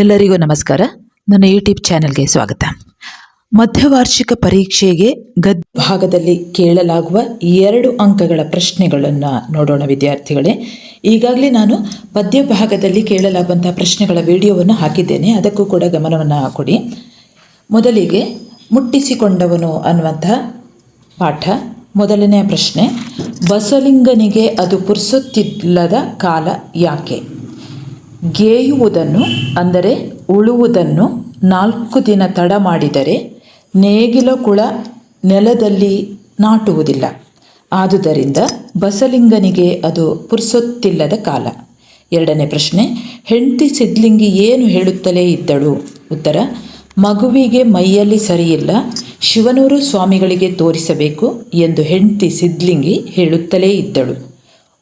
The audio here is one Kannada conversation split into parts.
ಎಲ್ಲರಿಗೂ ನಮಸ್ಕಾರ. ನನ್ನ ಯೂಟ್ಯೂಬ್ ಚಾನೆಲ್ಗೆ ಸ್ವಾಗತ. ಮಧ್ಯವಾರ್ಷಿಕ ಪರೀಕ್ಷೆಗೆ ಗದ್ ಭಾಗದಲ್ಲಿ ಕೇಳಲಾಗುವ ಎರಡು ಅಂಕಗಳ ಪ್ರಶ್ನೆಗಳನ್ನು ನೋಡೋಣ ವಿದ್ಯಾರ್ಥಿಗಳೇ. ಈಗಾಗಲೇ ನಾನು ಪದ್ಯ ಭಾಗದಲ್ಲಿ ಕೇಳಲಾಗುವಂತಹ ಪ್ರಶ್ನೆಗಳ ವಿಡಿಯೋವನ್ನು ಹಾಕಿದ್ದೇನೆ. ಅದಕ್ಕೂ ಕೂಡ ಗಮನವನ್ನು ಕೊಡಿ. ಮೊದಲಿಗೆ ಮುಟ್ಟಿಸಿಕೊಂಡವನು ಅನ್ನುವಂಥ ಪಾಠ. ಮೊದಲನೆಯ ಪ್ರಶ್ನೆ, ಬಸಲಿಂಗನಿಗೆ ಅದು ಪುರ್ಸೊತ್ತಿಲ್ಲದ ಕಾಲ ಯಾಕೆ? ಗೇಯುವುದನ್ನು, ಅಂದರೆ ಉಳುವುದನ್ನು ನಾಲ್ಕು ದಿನ ತಡ ಮಾಡಿದರೆ ನೇಗಿಲ ಕುಳ ನೆಲದಲ್ಲಿ ನಾಟುವುದಿಲ್ಲ. ಆದುದರಿಂದ ಬಸಲಿಂಗನಿಗೆ ಅದು ಪುರ್ಸೊತ್ತಿಲ್ಲದ ಕಾಲ. ಎರಡನೇ ಪ್ರಶ್ನೆ, ಹೆಂಡತಿ ಸಿದ್ಲಿಂಗಿ ಏನು ಹೇಳುತ್ತಲೇ ಇದ್ದಳು? ಉತ್ತರ, ಮಗುವಿಗೆ ಮೈಯಲ್ಲಿ ಸರಿಯಿಲ್ಲ, ಶಿವನೂರು ಸ್ವಾಮಿಗಳಿಗೆ ತೋರಿಸಬೇಕು ಎಂದು ಹೆಂಡತಿ ಸಿದ್ಲಿಂಗಿ ಹೇಳುತ್ತಲೇ ಇದ್ದಳು.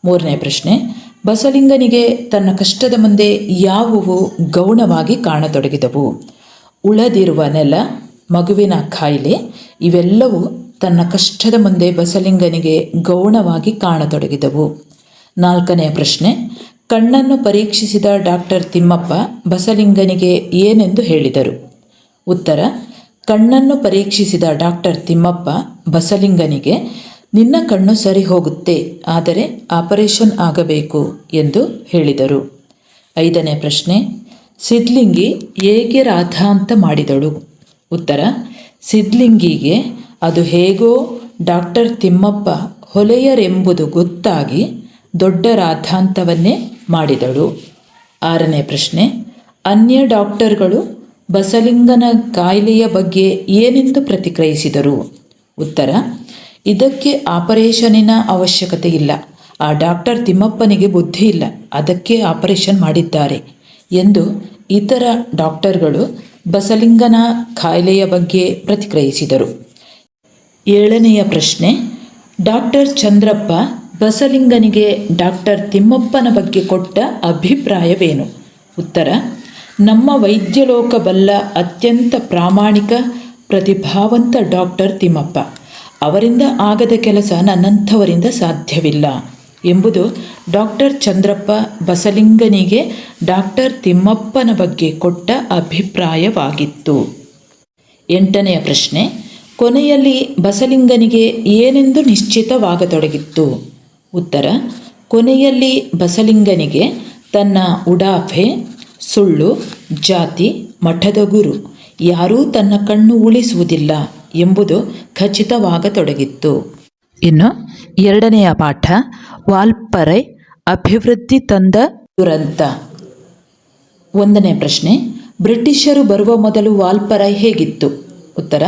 ಮೂರನೇ ಪ್ರಶ್ನೆ ಬಸಲಿಂಗನಿಗೆ ತನ್ನ ಕಷ್ಟದ ಮುಂದೆ ಯಾವುವು ಗೌಣವಾಗಿ ಕಾಣತೊಡಗಿದವು. ಉಳದಿರುವ ನೆಲ, ಮಗುವಿನ ಕಾಯಿಲೆ ಇವೆಲ್ಲವೂ ತನ್ನ ಕಷ್ಟದ ಮುಂದೆ ಬಸಲಿಂಗನಿಗೆ ಗೌಣವಾಗಿ ಕಾಣತೊಡಗಿದವು. ನಾಲ್ಕನೆಯ ಪ್ರಶ್ನೆ, ಕಣ್ಣನ್ನು ಪರೀಕ್ಷಿಸಿದ ಡಾಕ್ಟರ್ ತಿಮ್ಮಪ್ಪ ಬಸಲಿಂಗನಿಗೆ ಏನೆಂದು ಹೇಳಿದರು? ಉತ್ತರ, ಕಣ್ಣನ್ನು ಪರೀಕ್ಷಿಸಿದ ಡಾಕ್ಟರ್ ತಿಮ್ಮಪ್ಪ ಬಸಲಿಂಗನಿಗೆ ನಿನ್ನ ಕಣ್ಣು ಸರಿ ಹೋಗುತ್ತೆ, ಆದರೆ ಆಪರೇಷನ್ ಆಗಬೇಕು ಎಂದು ಹೇಳಿದರು. ಐದನೇ ಪ್ರಶ್ನೆ, ಸಿದ್ಲಿಂಗಿ ಹೇಗೆ ರಾಧಾಂತ ಮಾಡಿದಳು? ಉತ್ತರ, ಸಿದ್ಲಿಂಗಿಗೆ ಅದು ಹೇಗೋ ಡಾಕ್ಟರ್ ತಿಮ್ಮಪ್ಪ ಹೊಲೆಯರೆಂಬುದು ಗೊತ್ತಾಗಿ ದೊಡ್ಡ ರಾಧಾಂತವನ್ನೇ ಮಾಡಿದಳು. ಆರನೇ ಪ್ರಶ್ನೆ, ಅನ್ಯ ಡಾಕ್ಟರ್ಗಳು ಬಸಲಿಂಗನ ಕಾಯಿಲೆಯ ಬಗ್ಗೆ ಏನೆಂದು ಪ್ರತಿಕ್ರಿಯಿಸಿದರು? ಉತ್ತರ ಇದಕ್ಕೆ ಆಪರೇಷನಿನ ಅವಶ್ಯಕತೆ ಇಲ್ಲ ಆ ಡಾಕ್ಟರ್ ತಿಮ್ಮಪ್ಪನಿಗೆ ಬುದ್ಧಿ ಇಲ್ಲ ಅದಕ್ಕೆ ಆಪರೇಷನ್ ಮಾಡಿದ್ದಾರೆ ಎಂದು ಇತರ ಡಾಕ್ಟರ್ಗಳು ಬಸಲಿಂಗನ ಕಾಯಿಲೆಯ ಬಗ್ಗೆ ಪ್ರತಿಕ್ರಿಯಿಸಿದರು. ಏಳನೆಯ ಪ್ರಶ್ನೆ, ಡಾಕ್ಟರ್ ಚಂದ್ರಪ್ಪ ಬಸಲಿಂಗನಿಗೆ ಡಾಕ್ಟರ್ ತಿಮ್ಮಪ್ಪನ ಬಗ್ಗೆ ಕೊಟ್ಟ ಅಭಿಪ್ರಾಯವೇನು? ಉತ್ತರ, ನಮ್ಮ ವೈದ್ಯಲೋಕ ಬಲ್ಲ ಅತ್ಯಂತ ಪ್ರಾಮಾಣಿಕ, ಪ್ರತಿಭಾವಂತ ಡಾಕ್ಟರ್ ತಿಮ್ಮಪ್ಪ. ಅವರಿಂದ ಆಗದ ಕೆಲಸ ನನ್ನಂಥವರಿಂದ ಸಾಧ್ಯವಿಲ್ಲ ಎಂಬುದು ಡಾಕ್ಟರ್ ಚಂದ್ರಪ್ಪ ಬಸಲಿಂಗನಿಗೆ ಡಾಕ್ಟರ್ ತಿಮ್ಮಪ್ಪನ ಬಗ್ಗೆ ಕೊಟ್ಟ ಅಭಿಪ್ರಾಯವಾಗಿತ್ತು. ಎಂಟನೆಯ ಪ್ರಶ್ನೆ, ಕೊನೆಯಲ್ಲಿ ಬಸಲಿಂಗನಿಗೆ ಏನೆಂದು ನಿಶ್ಚಿತವಾಗತೊಡಗಿತ್ತು? ಉತ್ತರ, ಕೊನೆಯಲ್ಲಿ ಬಸಲಿಂಗನಿಗೆ ತನ್ನ ಉಡಾಫೆ, ಸುಳ್ಳು, ಜಾತಿ, ಮಠದ ಗುರು ಯಾರೂ ತನ್ನ ಕಣ್ಣು ಉಳಿಸುವುದಿಲ್ಲ. ಎಂಬುದು ಖಚಿತವಾಗತೊಡಗಿತ್ತು. ಇನ್ನು ಎರಡನೆಯ ಪಾಠ ವಾಲ್ಪರೈ ಅಭಿವೃದ್ಧಿ ತಂದ ದುರಂತ. ಒಂದನೇ ಪ್ರಶ್ನೆ ಬ್ರಿಟಿಷರು ಬರುವ ಮೊದಲು ವಾಲ್ಪರೈ ಹೇಗಿತ್ತು? ಉತ್ತರ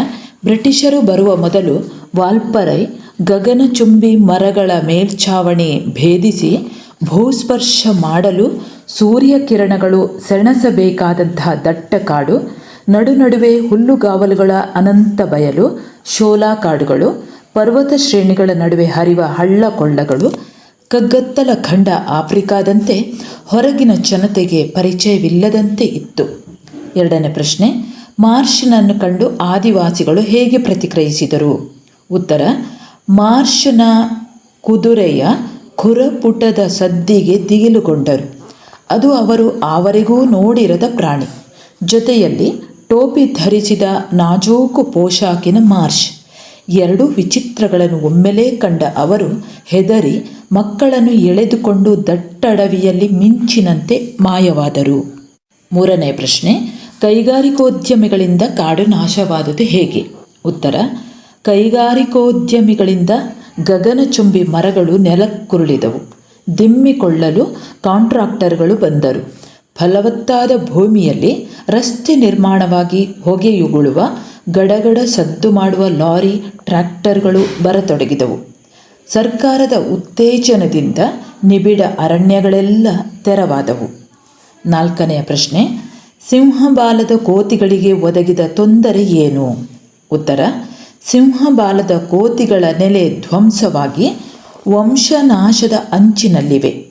ಬ್ರಿಟಿಷರು ಬರುವ ಮೊದಲು ವಾಲ್ಪರೈ ಗಗನಚುಂಬಿ ಮರಗಳ ಮೇಲ್ಛಾವಣಿ ಭೇದಿಸಿ ಭೂಸ್ಪರ್ಶ ಮಾಡಲು ಸೂರ್ಯಕಿರಣಗಳು ಸೆಣಸಬೇಕಾದಂತಹ ದಟ್ಟ ಕಾಡು ನಡುನಡುವೆ ಹುಲ್ಲುಗಾವಲುಗಳ ಅನಂತ ಬಯಲು, ಶೋಲಾ ಕಾಡುಗಳು, ಪರ್ವತ ಶ್ರೇಣಿಗಳ ನಡುವೆ ಹರಿವ ಹಳ್ಳ ಕೊಳ್ಳಗಳು, ಕಗ್ಗತ್ತಲ ಖಂಡ ಆಫ್ರಿಕಾದಂತೆ ಹೊರಗಿನ ಜನತೆಗೆ ಪರಿಚಯವಿಲ್ಲದಂತೆ ಇತ್ತು. ಎರಡನೇ ಪ್ರಶ್ನೆ, ಮಾರ್ಷನನ್ನು ಕಂಡು ಆದಿವಾಸಿಗಳು ಹೇಗೆ ಪ್ರತಿಕ್ರಿಯಿಸಿದರು? ಉತ್ತರ, ಮಾರ್ಷನ ಕುದುರೆಯ ಖುರಪುಟದ ಸದ್ದಿಗೆ ದಿಗಿಲುಗೊಂಡರು. ಅದು ಅವರು ಆವರೆಗೂ ನೋಡಿರದ ಪ್ರಾಣಿ. ಜೊತೆಯಲ್ಲಿ ಟೋಪಿ ಧರಿಸಿದ ನಾಜೂಕು ಪೋಷಾಕಿನ ಮಾರ್ಷ್. ಎರಡೂ ವಿಚಿತ್ರಗಳನ್ನು ಒಮ್ಮೆಲೇ ಕಂಡ ಅವರು ಹೆದರಿ ಮಕ್ಕಳನ್ನು ಎಳೆದುಕೊಂಡು ದಟ್ಟಡವಿಯಲ್ಲಿ ಮಿಂಚಿನಂತೆ ಮಾಯವಾದರು. ಮೂರನೇ ಪ್ರಶ್ನೆ, ಕೈಗಾರಿಕೋದ್ಯಮಿಗಳಿಂದ ಕಾಡು ನಾಶವಾದುದು ಹೇಗೆ? ಉತ್ತರ, ಕೈಗಾರಿಕೋದ್ಯಮಿಗಳಿಂದ ಗಗನಚುಂಬಿ ಮರಗಳು ನೆಲಕ್ಕುರುಳಿದವು. ದಿಮ್ಮಿಕೊಳ್ಳಲು ಕಾಂಟ್ರಾಕ್ಟರ್ಗಳು ಬಂದರು. ಫಲವತ್ತಾದ ಭೂಮಿಯಲ್ಲಿ ರಸ್ತೆ ನಿರ್ಮಾಣವಾಗಿ ಹೊಗೆಯುಗುಳುವ, ಗಡಗಡ ಸದ್ದು ಮಾಡುವ ಲಾರಿ, ಟ್ರ್ಯಾಕ್ಟರ್ಗಳು ಬರತೊಡಗಿದವು. ಸರ್ಕಾರದ ಉತ್ತೇಜನದಿಂದ ನಿಬಿಡ ಅರಣ್ಯಗಳೆಲ್ಲ ತೆರವಾದವು. ನಾಲ್ಕನೆಯ ಪ್ರಶ್ನೆ, ಸಿಂಹಬಾಲದ ಕೋತಿಗಳಿಗೆ ಒದಗಿದ ತೊಂದರೆ ಏನು? ಉತ್ತರ, ಸಿಂಹಬಾಲದ ಕೋತಿಗಳ ನೆಲೆ ಧ್ವಂಸವಾಗಿ ವಂಶನಾಶದ ಅಂಚಿನಲ್ಲಿವೆ.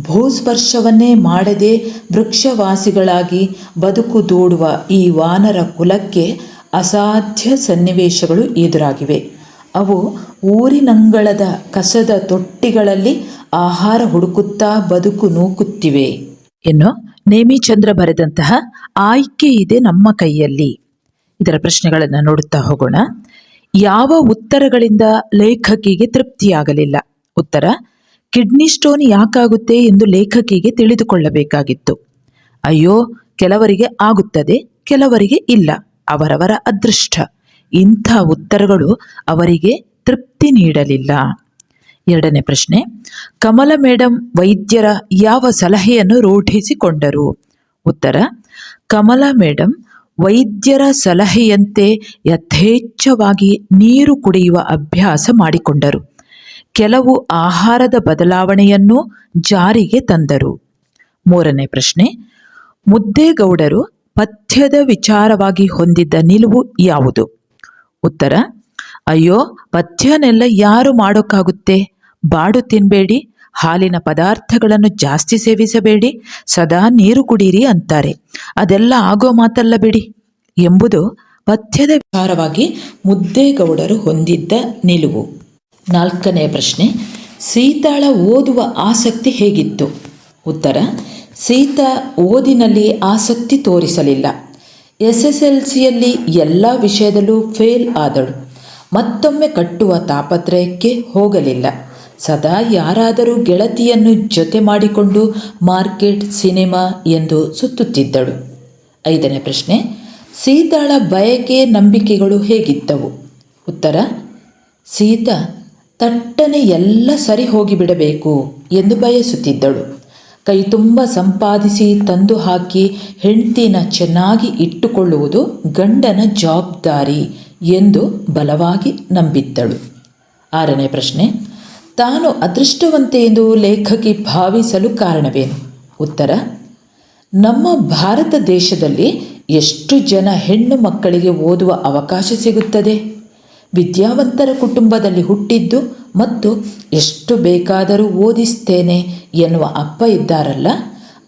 ಭೂಸ್ಪರ್ಶವನ್ನೇ ಮಾಡದೆ ವೃಕ್ಷವಾಸಿಗಳಾಗಿ ಬದುಕು ದೂಡುವ ಈ ವಾನರ ಕುಲಕ್ಕೆ ಅಸಾಧ್ಯ ಸನ್ನಿವೇಶಗಳು ಎದುರಾಗಿವೆ. ಅವು ಊರಿನಂಗಳದ ಕಸದ ತೊಟ್ಟಿಗಳಲ್ಲಿ ಆಹಾರ ಹುಡುಕುತ್ತಾ ಬದುಕು ನೂಕುತ್ತಿವೆ. ಎನ್ನು ನೇಮಿಚಂದ್ರ ಬರೆದಂತಹ ಆಯ್ಕೆ ಇದೆ ನಮ್ಮ ಕೈಯಲ್ಲಿ. ಇದರ ಪ್ರಶ್ನೆಗಳನ್ನು ನೋಡುತ್ತಾ ಹೋಗೋಣ. ಯಾವ ಉತ್ತರಗಳಿಂದ ಲೇಖಕಿಗೆ ತೃಪ್ತಿಯಾಗಲಿಲ್ಲ? ಉತ್ತರ ಕಿಡ್ನಿ ಸ್ಟೋನ್ ಯಾಕಾಗುತ್ತೆ ಎಂದು ಲೇಖಕಿಗೆ ತಿಳಿದುಕೊಳ್ಳಬೇಕಾಗಿತ್ತು. ಅಯ್ಯೋ, ಕೆಲವರಿಗೆ ಆಗುತ್ತದೆ, ಕೆಲವರಿಗೆ ಇಲ್ಲ, ಅವರವರ ಅದೃಷ್ಟ. ಇಂಥ ಉತ್ತರಗಳು ಅವರಿಗೆ ತೃಪ್ತಿ ನೀಡಲಿಲ್ಲ. ಎರಡನೇ ಪ್ರಶ್ನೆ, ಕಮಲ ಮೇಡಂ ವೈದ್ಯರ ಯಾವ ಸಲಹೆಯನ್ನು ರೂಢಿಸಿಕೊಂಡರು? ಉತ್ತರ, ಕಮಲ ಮೇಡಂ ವೈದ್ಯರ ಸಲಹೆಯಂತೆ ಯಥೇಚ್ಛವಾಗಿ ನೀರು ಕುಡಿಯುವ ಅಭ್ಯಾಸ ಮಾಡಿಕೊಂಡರು. ಕೆಲವು ಆಹಾರದ ಬದಲಾವಣೆಯನ್ನು ಜಾರಿಗೆ ತಂದರು. ಮೂರನೇ ಪ್ರಶ್ನೆ, ಮುದ್ದೇಗೌಡರು ಪಥ್ಯದ ವಿಚಾರವಾಗಿ ಹೊಂದಿದ್ದ ನಿಲುವು ಯಾವುದು? ಉತ್ತರ, ಅಯ್ಯೋ, ಪಥ್ಯನೆಲ್ಲ ಯಾರು ಮಾಡೋಕ್ಕಾಗುತ್ತೆ? ಬಾಡು ತಿನ್ನಬೇಡಿ ಹಾಲಿನ ಪದಾರ್ಥಗಳನ್ನು ಜಾಸ್ತಿ ಸೇವಿಸಬೇಡಿ, ಸದಾ ನೀರು ಕುಡೀರಿ ಅಂತಾರೆ. ಅದೆಲ್ಲ ಆಗೋ ಮಾತಲ್ಲ ಬಿಡಿ. ಎಂಬುದು ಪಥ್ಯದ ವಿಚಾರವಾಗಿ ಮುದ್ದೇಗೌಡರು ಹೊಂದಿದ್ದ ನಿಲುವು. ನಾಲ್ಕನೆಯ ಪ್ರಶ್ನೆ, ಸೀತಾಳ ಓದುವ ಆಸಕ್ತಿ ಹೇಗಿತ್ತು? ಉತ್ತರ, ಸೀತಾ ಓದಿನಲ್ಲಿ ಆಸಕ್ತಿ ತೋರಿಸಲಿಲ್ಲ. ಎಸ್ ಎಸ್ ಎಲ್ ಸಿಯಲ್ಲಿ ಎಲ್ಲ ವಿಷಯದಲ್ಲೂ ಫೇಲ್ ಆದಳು. ಮತ್ತೊಮ್ಮೆ ಕಟ್ಟುವ ತಾಪತ್ರಯಕ್ಕೆ ಹೋಗಲಿಲ್ಲ. ಸದಾ ಯಾರಾದರೂ ಗೆಳತಿಯನ್ನು ಜೊತೆ ಮಾಡಿಕೊಂಡು ಮಾರ್ಕೆಟ್, ಸಿನಿಮಾ ಎಂದು ಸುತ್ತುತ್ತಿದ್ದಳು. ಐದನೇ ಪ್ರಶ್ನೆ, ಸೀತಾಳ ಬಯಕೆ ನಂಬಿಕೆಗಳು ಹೇಗಿದ್ದವು? ಉತ್ತರ, ಸೀತಾ ತಟ್ಟನೆ ಎಲ್ಲ ಸರಿ ಹೋಗಿಬಿಡಬೇಕು ಎಂದು ಬಯಸುತ್ತಿದ್ದಳು. ಕೈ ತುಂಬ ಸಂಪಾದಿಸಿ ತಂದು ಹಾಕಿ ಹೆಂಡ್ತಿನ ಚೆನ್ನಾಗಿ ಇಟ್ಟುಕೊಳ್ಳುವುದು ಗಂಡನ ಜವಾಬ್ದಾರಿ ಎಂದು ಬಲವಾಗಿ ನಂಬಿದ್ದಳು. ಆರನೇ ಪ್ರಶ್ನೆ, ತಾನು ಅದೃಷ್ಟವಂತೆ ಎಂದು ಲೇಖಕಿ ಭಾವಿಸಲು ಕಾರಣವೇನು? ಉತ್ತರ, ನಮ್ಮ ಭಾರತ ದೇಶದಲ್ಲಿ ಎಷ್ಟು ಜನ ಹೆಣ್ಣು ಮಕ್ಕಳಿಗೆ ಓದುವ ಅವಕಾಶ ಸಿಗುತ್ತದೆ? ವಿದ್ಯಾವಂತರ ಕುಟುಂಬದಲ್ಲಿ ಹುಟ್ಟಿದ್ದು ಮತ್ತು ಎಷ್ಟು ಬೇಕಾದರೂ ಓದಿಸ್ತೇನೆ ಎನ್ನುವ ಅಪ್ಪ ಇದ್ದಾರಲ್ಲ,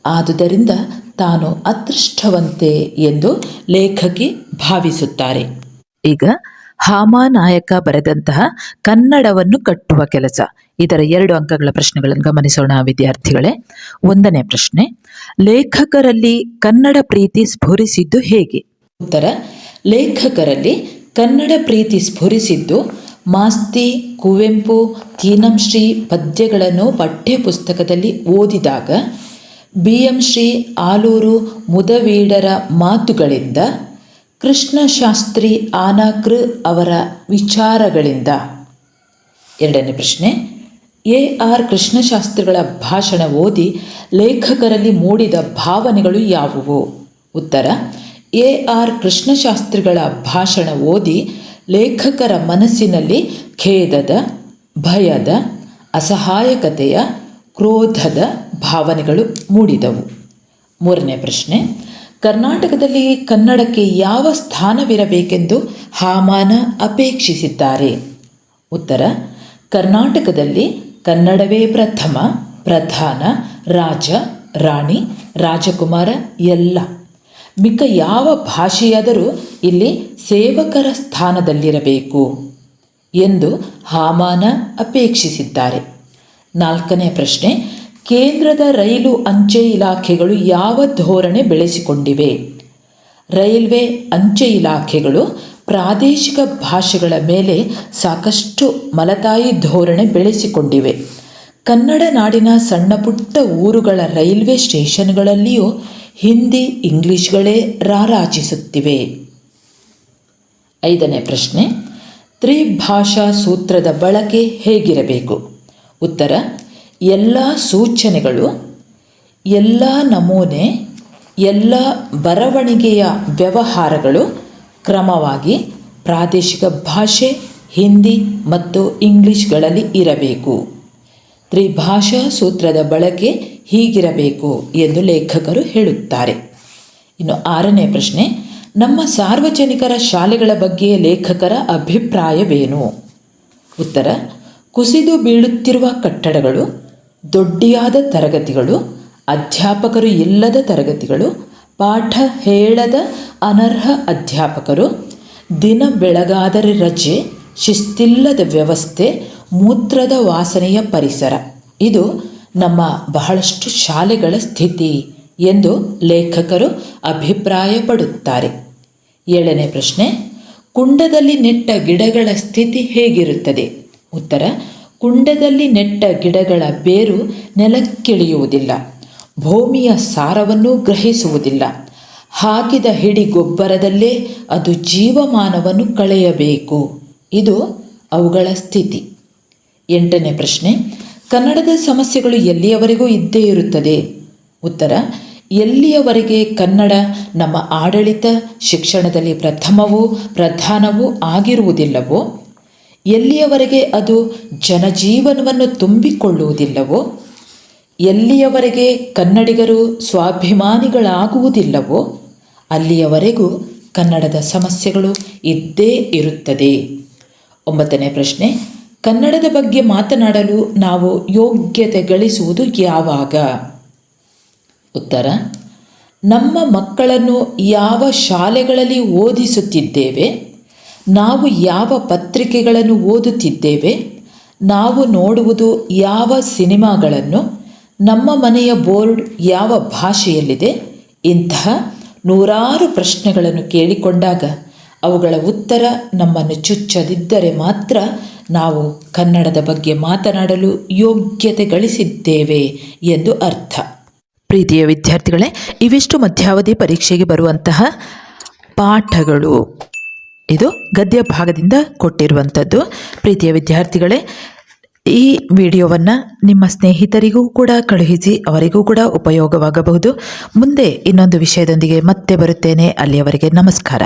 ಆದುದರಿಂದ ತಾನು ಅದೃಷ್ಟವಂತೆ ಎಂದು ಲೇಖಕಿ ಭಾವಿಸುತ್ತಾರೆ. ಈಗ ಹಾಮಾನಾಯಕ ಬರೆದಂತಹ ಕನ್ನಡವನ್ನು ಕಟ್ಟುವ ಕೆಲಸ. ಇದರ ಎರಡು ಅಂಕಗಳ ಪ್ರಶ್ನೆಗಳನ್ನು ಗಮನಿಸೋಣ ವಿದ್ಯಾರ್ಥಿಗಳೇ. ಒಂದನೇ ಪ್ರಶ್ನೆ, ಲೇಖಕರಲ್ಲಿ ಕನ್ನಡ ಪ್ರೀತಿ ಸ್ಫುರಿಸಿದ್ದು ಹೇಗೆ? ಉತ್ತರ, ಲೇಖಕರಲ್ಲಿ ಕನ್ನಡ ಪ್ರೀತಿ ಸ್ಫುರಿಸಿದ್ದು ಮಾಸ್ತಿ, ಕುವೆಂಪು ತೀನಂಶ್ರೀ ಪದ್ಯಗಳನ್ನು ಪಠ್ಯಪುಸ್ತಕದಲ್ಲಿ ಓದಿದಾಗ ಬಿ ಎಂ ಶ್ರೀ ಆಲೂರು ಮುದವೀಡರ ಮಾತುಗಳಿಂದ ಕೃಷ್ಣಶಾಸ್ತ್ರಿ ಆನಾಕೃ ಅವರ ವಿಚಾರಗಳಿಂದ. ಎರಡನೇ ಪ್ರಶ್ನೆ, ಎ ಆರ್ ಕೃಷ್ಣಶಾಸ್ತ್ರಿಗಳ ಭಾಷಣ ಓದಿ ಲೇಖಕರಲ್ಲಿ ಮೂಡಿದ ಭಾವನೆಗಳು ಯಾವುವು? ಉತ್ತರ ಎ ಆರ್ ಕೃಷ್ಣಶಾಸ್ತ್ರಿಗಳ ಭಾಷಣ ಓದಿ ಲೇಖಕರ ಮನಸ್ಸಿನಲ್ಲಿ ಖೇದದ, ಭಯದ, ಅಸಹಾಯಕತೆಯ, ಕ್ರೋಧದ ಭಾವನೆಗಳು ಮೂಡಿದವು. ಮೂರನೇ ಪ್ರಶ್ನೆ, ಕರ್ನಾಟಕದಲ್ಲಿ ಕನ್ನಡಕ್ಕೆ ಯಾವ ಸ್ಥಾನವಿರಬೇಕೆಂದು ಹಾಮಾನ ಅಪೇಕ್ಷಿಸಿದ್ದಾರೆ? ಉತ್ತರ, ಕರ್ನಾಟಕದಲ್ಲಿ ಕನ್ನಡವೇ ಪ್ರಥಮ, ಪ್ರಧಾನ, ರಾಜ, ರಾಣಿ, ರಾಜಕುಮಾರ ಎಲ್ಲ. ಮಿಕ್ಕ ಯಾವ ಭಾಷೆಯಾದರೂ ಇಲ್ಲಿ ಸೇವಕರ ಸ್ಥಾನದಲ್ಲಿರಬೇಕು ಎಂದು ಹಾಮಾನ ಅಪೇಕ್ಷಿಸಿದ್ದಾರೆ. ನಾಲ್ಕನೇ ಪ್ರಶ್ನೆ, ಕೇಂದ್ರದ ರೈಲು ಅಂಚೆ ಇಲಾಖೆಗಳು ಯಾವ ಧೋರಣೆ ಬೆಳೆಸಿಕೊಂಡಿವೆ? ರೈಲ್ವೆ ಅಂಚೆ ಇಲಾಖೆಗಳು ಪ್ರಾದೇಶಿಕ ಭಾಷೆಗಳ ಮೇಲೆ ಸಾಕಷ್ಟು ಮಲತಾಯಿ ಧೋರಣೆ ಬೆಳೆಸಿಕೊಂಡಿವೆ. ಕನ್ನಡ ನಾಡಿನ ಸಣ್ಣ ಪುಟ್ಟ ಊರುಗಳ ರೈಲ್ವೆ ಸ್ಟೇಷನ್ಗಳಲ್ಲಿಯೂ ಹಿಂದಿ ಇಂಗ್ಲಿಷ್ಗಳೇ ರಾರಾಜಿಸುತ್ತಿವೆ. ಐದನೇ ಪ್ರಶ್ನೆ, ತ್ರಿಭಾಷಾ ಸೂತ್ರದ ಬಳಕೆ ಹೇಗಿರಬೇಕು? ಉತ್ತರ, ಎಲ್ಲ ಸೂಚನೆಗಳು, ಎಲ್ಲ ನಮೂನೆ, ಎಲ್ಲ ಬರವಣಿಗೆಯ ವ್ಯವಹಾರಗಳು ಕ್ರಮವಾಗಿ ಪ್ರಾದೇಶಿಕ ಭಾಷೆ, ಹಿಂದಿ ಮತ್ತು ಇಂಗ್ಲಿಷ್ಗಳಲ್ಲಿ ಇರಬೇಕು. ತ್ರಿಭಾಷಾ ಸೂತ್ರದ ಬಳಕೆ ಹೀಗಿರಬೇಕು ಎಂದು ಲೇಖಕರು ಹೇಳುತ್ತಾರೆ. ಇನ್ನು ಆರನೇ ಪ್ರಶ್ನೆ, ನಮ್ಮ ಸಾರ್ವಜನಿಕರ ಶಾಲೆಗಳ ಬಗ್ಗೆ ಲೇಖಕರ ಅಭಿಪ್ರಾಯವೇನು? ಉತ್ತರ, ಕುಸಿದು ಬೀಳುತ್ತಿರುವ ಕಟ್ಟಡಗಳು, ದೊಡ್ಡಿಯಾದ ತರಗತಿಗಳು, ಅಧ್ಯಾಪಕರು ಇಲ್ಲದ ತರಗತಿಗಳು, ಪಾಠ ಹೇಳದ ಅನರ್ಹ ಅಧ್ಯಾಪಕರು, ದಿನ ಬೆಳಗಾದರೆ ರಜೆ, ಶಿಸ್ತಿಲ್ಲದ ವ್ಯವಸ್ಥೆ, ಮೂತ್ರದ ವಾಸನೆಯ ಪರಿಸರ. ಇದು ನಮ್ಮ ಬಹಳಷ್ಟು ಶಾಲೆಗಳ ಸ್ಥಿತಿ ಎಂದು ಲೇಖಕರು ಅಭಿಪ್ರಾಯಪಡುತ್ತಾರೆ. ಏಳನೇ ಪ್ರಶ್ನೆ, ಕುಂಡದಲ್ಲಿ ನೆಟ್ಟ ಗಿಡಗಳ ಸ್ಥಿತಿ ಹೇಗಿರುತ್ತದೆ? ಉತ್ತರ, ಕುಂಡದಲ್ಲಿ ನೆಟ್ಟ ಗಿಡಗಳ ಬೇರು ನೆಲಕ್ಕಿಳಿಯುವುದಿಲ್ಲ. ಭೂಮಿಯ ಸಾರವನ್ನು ಗ್ರಹಿಸುವುದಿಲ್ಲ. ಹಾಕಿದ ಹಿಡಿ ಗೊಬ್ಬರದಲ್ಲೇ ಅದು ಜೀವಮಾನವನ್ನು ಕಳೆಯಬೇಕು. ಇದು ಅವುಗಳ ಸ್ಥಿತಿ. ಎಂಟನೇ ಪ್ರಶ್ನೆ ಕನ್ನಡದ ಸಮಸ್ಯೆಗಳು ಎಲ್ಲಿಯವರೆಗೂ ಇದ್ದೇ ಇರುತ್ತದೆ? ಉತ್ತರ, ಎಲ್ಲಿಯವರೆಗೆ ಕನ್ನಡ ನಮ್ಮ ಆಡಳಿತ, ಶಿಕ್ಷಣದಲ್ಲಿ ಪ್ರಥಮವೂ ಪ್ರಧಾನವೂ ಆಗಿರುವುದಿಲ್ಲವೋ? ಎಲ್ಲಿಯವರೆಗೆ ಅದು ಜನಜೀವನವನ್ನು ತುಂಬಿಕೊಳ್ಳುವುದಿಲ್ಲವೋ? ಎಲ್ಲಿಯವರೆಗೆ ಕನ್ನಡಿಗರು ಸ್ವಾಭಿಮಾನಿಗಳಾಗುವುದಿಲ್ಲವೋ? ಅಲ್ಲಿಯವರೆಗೂ ಕನ್ನಡದ ಸಮಸ್ಯೆಗಳು ಇದ್ದೇ ಇರುತ್ತದೆ. ಒಂಬತ್ತನೇ ಪ್ರಶ್ನೆ ಕನ್ನಡದ ಬಗ್ಗೆ ಮಾತನಾಡಲು ನಾವು ಯೋಗ್ಯತೆ ಗಳಿಸುವುದು ಯಾವಾಗ? ಉತ್ತರ, ನಮ್ಮ ಮಕ್ಕಳನ್ನು ಯಾವ ಶಾಲೆಗಳಲ್ಲಿ ಓದಿಸುತ್ತಿದ್ದೇವೆ? ನಾವು ಯಾವ ಪತ್ರಿಕೆಗಳನ್ನು ಓದುತ್ತಿದ್ದೇವೆ? ನಾವು ನೋಡುವುದು ಯಾವ ಸಿನಿಮಾಗಳನ್ನು? ನಮ್ಮ ಮನೆಯ ಬೋರ್ಡ್ ಯಾವ ಭಾಷೆಯಲ್ಲಿದೆ? ಇಂತಹ ನೂರಾರು ಪ್ರಶ್ನೆಗಳನ್ನು ಕೇಳಿಕೊಂಡಾಗ ಅವುಗಳ ಉತ್ತರ ನಮ್ಮನ್ನು ಚುಚ್ಚದಿದ್ದರೆ ಮಾತ್ರ ನಾವು ಕನ್ನಡದ ಬಗ್ಗೆ ಮಾತನಾಡಲು ಯೋಗ್ಯತೆ ಗಳಿಸಿದ್ದೇವೆ ಎಂದು ಅರ್ಥ. ಪ್ರೀತಿಯ ವಿದ್ಯಾರ್ಥಿಗಳೇ, ಇವಿಷ್ಟು ಮಧ್ಯಾವಧಿ ಪರೀಕ್ಷೆಗೆ ಬರುವಂತಹ ಪಾಠಗಳು. ಇದು ಗದ್ಯ ಭಾಗದಿಂದ ಕೊಟ್ಟಿರುವಂಥದ್ದು. ಪ್ರೀತಿಯ ವಿದ್ಯಾರ್ಥಿಗಳೇ, ಈ ವಿಡಿಯೋವನ್ನು ನಿಮ್ಮ ಸ್ನೇಹಿತರಿಗೂ ಕೂಡ ಕಳುಹಿಸಿ ಅವರಿಗೂ ಕೂಡ ಉಪಯೋಗವಾಗಬಹುದು. ಮುಂದೆ ಇನ್ನೊಂದು ವಿಷಯದೊಂದಿಗೆ ಮತ್ತೆ ಬರುತ್ತೇನೆ. ಅಲ್ಲಿಯವರೆಗೆ ನಮಸ್ಕಾರ.